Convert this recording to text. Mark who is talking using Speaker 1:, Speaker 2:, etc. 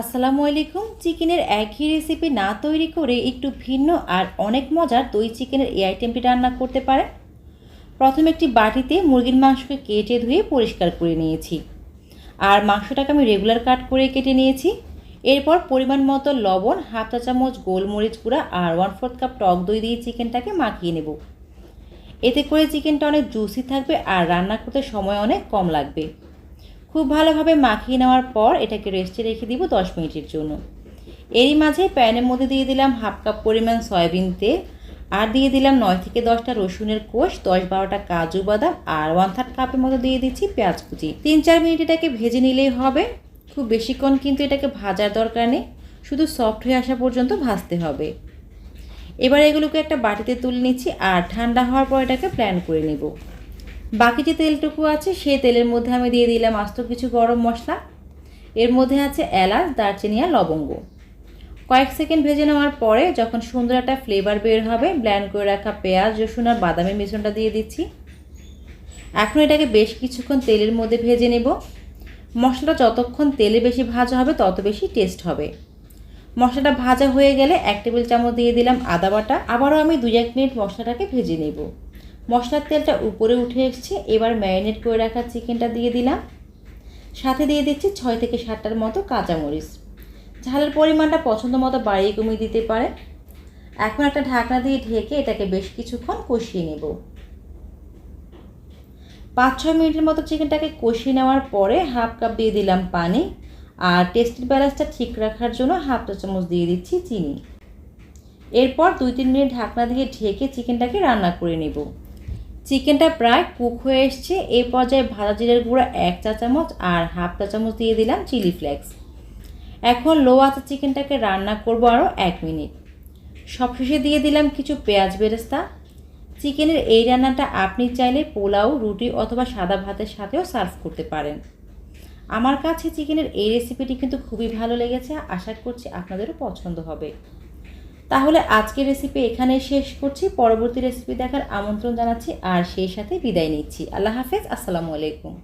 Speaker 1: আসসালামু আলাইকুম। চিকেনের একই রেসিপি না তৈরি করে একটু ভিন্ন আর অনেক মজার দই চিকেনের এই আইটেমটি রান্না করতে পারেন। প্রথমে একটি বাটিতে মুরগির মাংসকে কেটে ধুয়ে পরিষ্কার করে নিয়েছি। আর মাংসটাকে আমি রেগুলার কাট করে কেটে নিয়েছি। এরপর পরিমাণ মতো লবণ, হাফ চা চামচ গোলমরিচ গুঁড়া আর ওয়ান ফোর্থ কাপ টক দই দিয়ে চিকেনটাকে মাখিয়ে নেব। এতে করে চিকেনটা অনেক জুসি থাকবে আর রান্না করতে সময় অনেক কম লাগবে। খুব ভালোভাবে মাখিয়ে নেওয়ার পর এটাকে রেস্টে রেখে দিব দশ মিনিটের জন্য। এরই মাঝে প্যানের মধ্যে দিয়ে দিলাম হাফ কাপ পরিমাণ সয়াবিন তেল আর দিয়ে দিলাম নয় থেকে দশটা রসুনের কোষ, দশ বারোটা কাজু বাদাম আর ওয়ান থার্ড কাপের মতো দিয়ে দিচ্ছি পেঁয়াজ কুচি। তিন চার মিনিট এটাকে ভেজে নিলেই হবে। খুব বেশিক্ষণ কিন্তু এটাকে ভাজার দরকার নেই। শুধু সফট হয়ে আসা পর্যন্ত ভাজতে হবে। এবার এগুলোকে একটা বাটিতে তুলে নিচ্ছি আর ঠান্ডা হওয়ার পর এটাকে প্ল্যান করে নেব। বাকি যে তেলটুকু আছে, সেই তেলের মধ্যে আমি দিয়ে দিলাম আস্ত কিছু গরম মশলা। এর মধ্যে আছে এলাচ, দারচিনি আর লবঙ্গ। কয়েক সেকেন্ড ভেজে নেওয়ার পরে যখন সুন্দর একটা ফ্লেভার বের হবে ব্ল্যান্ড করে রাখা পেঁয়াজ, রসুন আর বাদামের মিশ্রণটা দিয়ে দিচ্ছি। এখন এটাকে বেশ কিছুক্ষণ তেলের মধ্যে ভেজে নেব। মশলাটা যতক্ষণ তেলে বেশি ভাজা হবে, তত বেশি টেস্ট হবে। মশলাটা ভাজা হয়ে গেলে এক টেবিল চামচ দিয়ে দিলাম আদা বাটা। আবারও আমি দুই এক মিনিট মশলাটাকে ভেজে নেব। মশলার তেলটা উপরে উঠে এসছে, এবার ম্যারিনেট করে রাখা চিকেনটা দিয়ে দিলাম। সাথে দিয়ে দিচ্ছি ছয় থেকে সাতটার মতো কাঁচামরিচ। ঝালের পরিমাণটা পছন্দ মতো বাড়িয়ে কমিয়ে দিতে পারে এখন একটা ঢাকনা দিয়ে ঢেকে এটাকে বেশ কিছুক্ষণ কষিয়ে নেব। পাঁচ ছয় মিনিটের মতো চিকেনটাকে কষিয়ে নেওয়ার পরে হাফ কাপ দিয়ে দিলাম পানি আর টেস্টের ব্যালেন্সটা ঠিক রাখার জন্য হাফ চা চামচ দিয়ে দিচ্ছি চিনি। এরপর দুই তিন মিনিট ঢাকনা দিয়ে ঢেকে চিকেনটাকে রান্না করে নেব। চিকেনটা প্রায় কুক হয়ে এসছে। এই পর্যায়ে ভাজা জিরের গুঁড়া এক চা চামচ আর হাফ চা চামচ দিয়ে দিলাম চিলি ফ্লেক্স। এখন লো আঁচে চিকেনটাকে রান্না করব আরও এক মিনিট। সবশেষে দিয়ে দিলাম কিছু পেঁয়াজ বেরেস্তা। চিকেনের এই রান্নাটা আপনি চাইলে পোলাও, রুটি অথবা সাদা ভাতের সাথেও সার্ভ করতে পারেন। আমার কাছে চিকেনের এই রেসিপিটি কিন্তু খুবই ভালো লেগেছে। আশা করছি আপনাদেরও পছন্দ হবে। তাহলে আজকের রেসিপি এখানে শেষ করছি। পরবর্তী রেসিপি দেখার আমন্ত্রণ জানাচ্ছি। আর সেই সাথে বিদায় নিচ্ছি। আল্লাহ হাফেজ। আসসালামু আলাইকুম।